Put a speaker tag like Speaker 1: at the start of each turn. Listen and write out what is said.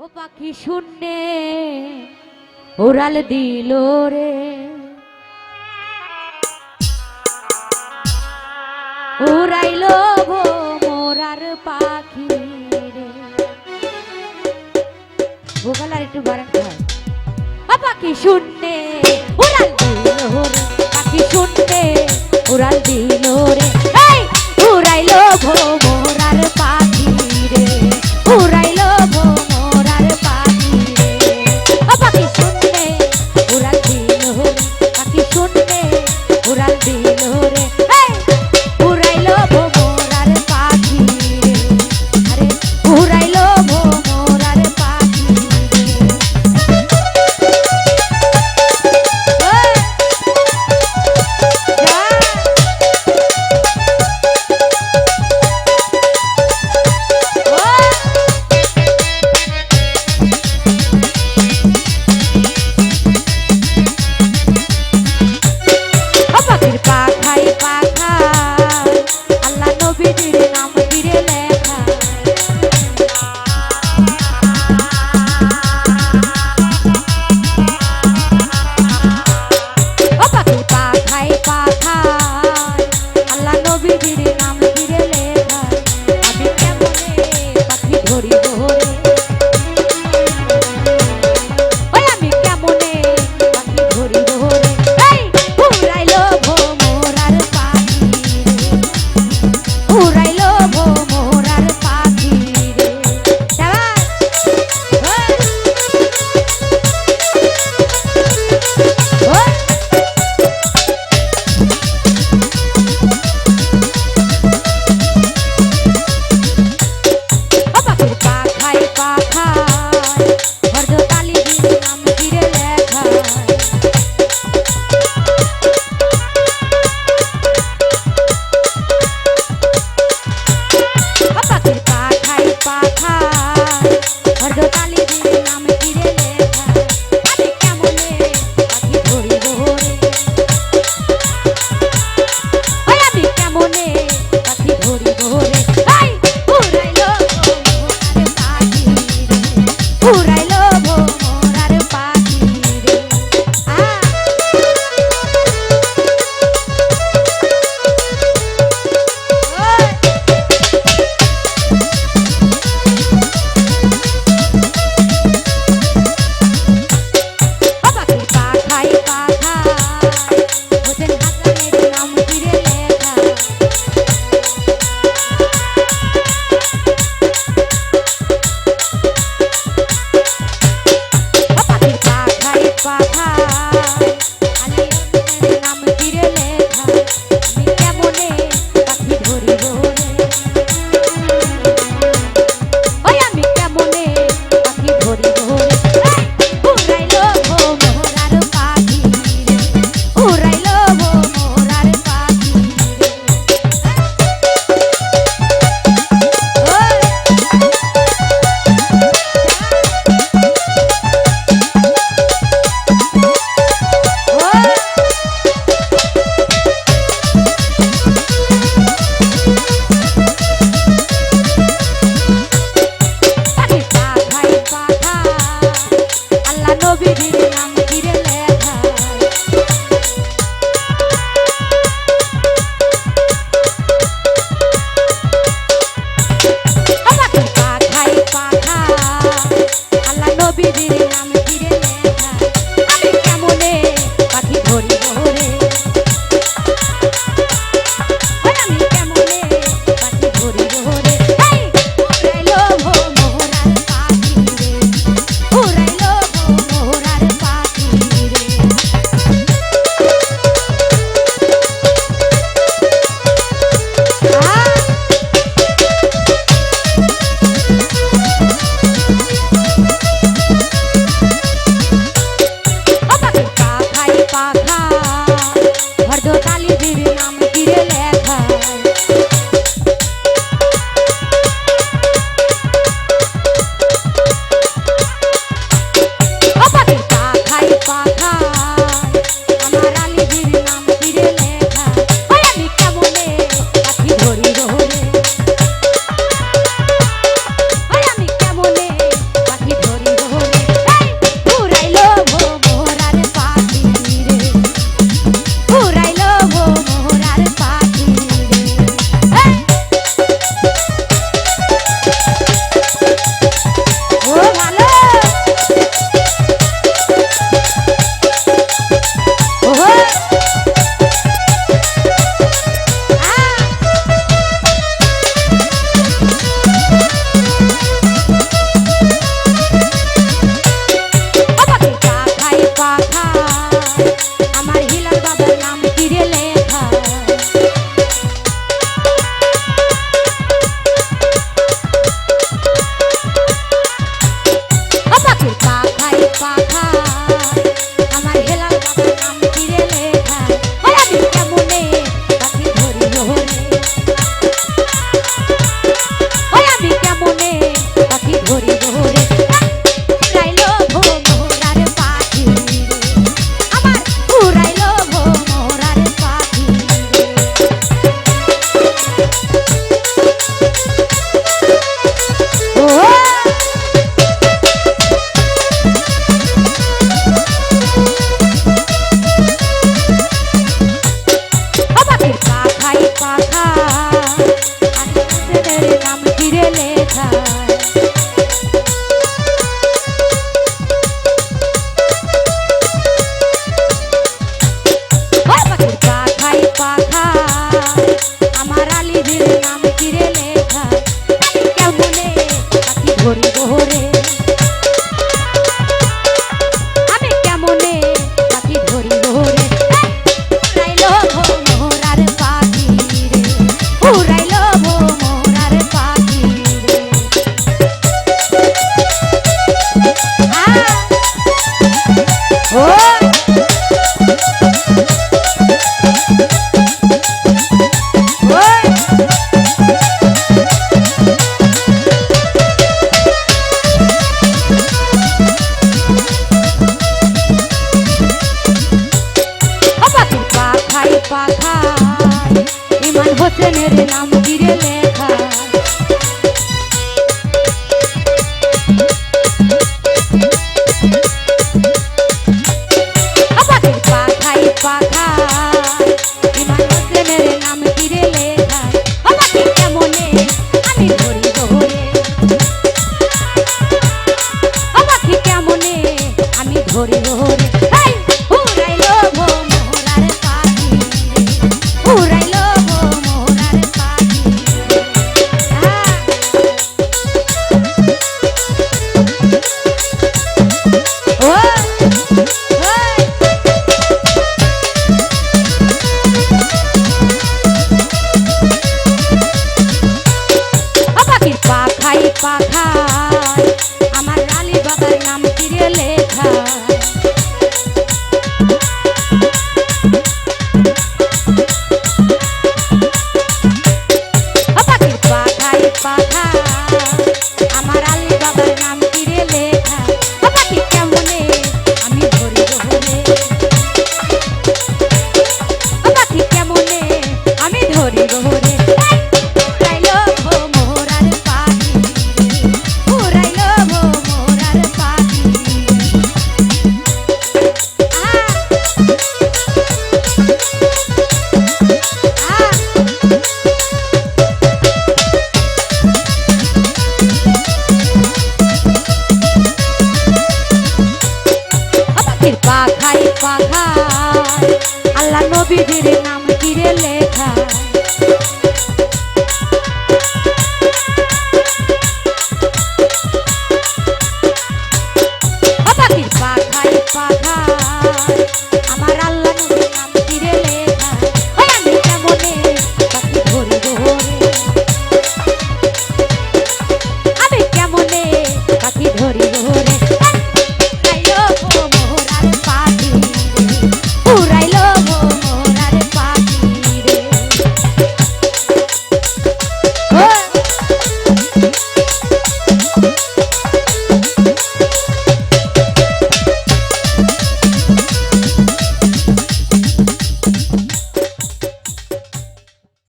Speaker 1: ও পাখি শূন্যে ওরাল দিল রে। উড়াইল গো মোরার পাখি রে। ভোগাল আর একটু বাড়ান, হয়। ও পাখি শূন্যে উড়াল দিল রে। পাখি শূন্যে উড়াল দিল রামে করিল